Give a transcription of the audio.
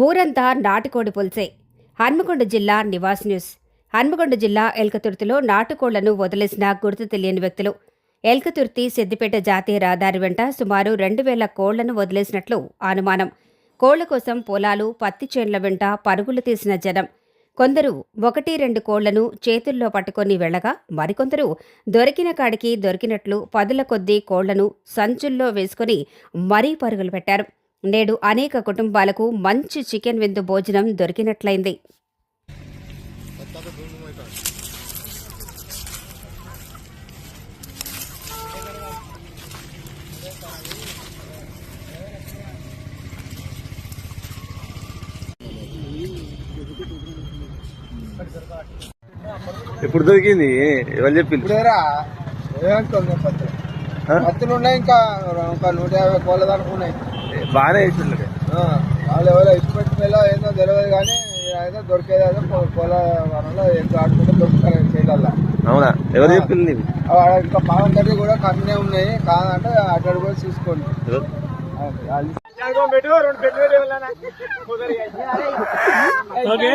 ఊరంతా నాటుకోడి పుల్సే. హన్మకొండ జిల్లా నివాస్ న్యూస్. హన్మకొండ జిల్లా ఎల్కతుర్తిలో నాటుకోళ్ళను వదిలేసిన గుర్తు తెలియని వ్యక్తులు. ఎల్కతుర్తి సిద్దిపేట జాతీయ రహదారి వెంట సుమారు రెండు వేల కోళ్ళను వదిలేసినట్లు అనుమానం. కోళ్ళ కోసం పొలాలు పత్తి చేన్ల వెంట పరుగులు తీసిన జనం. కొందరు ఒకటి రెండు కోళ్ళను చేతుల్లో పట్టుకొని వెళ్ళగా మరికొందరు దొరికిన కాడికి దొరికినట్లు పదుల కొద్దీ కోళ్ళను సంచుల్లో వేసుకుని మరీ పరుగులు పెట్టారు. నేడు అనేక కుటుంబాలకు మంచి చికెన్ విందు భోజనం దొరికినట్లయింది. ఇప్పుడు దొరికింది? ఎవరు చెప్పింది ఉన్నాయి ఇంకా ఇంకా నూట యాభై కోళ్ళ దాకా ఉన్నాయి. బాగానే వేసిండు ఆ, వాళ్ళు ఎవరో ఇచ్చి పెట్టిన ఏందో తెలియదు కానీ అయితే దొరికేది అయితే కో- కోళ్ళ వరంలో ఎంత ఆడుకుంటే దొరుకుతారు చేయగల అవునా? ఎవరు చెప్పింది నీకు? ఇంకా బాగుంటుంది కూడా కమ్మినే ఉన్నాయి. కాదంటే అక్కడ కూడా చూసుకోండి. ఎవరు? ఓకే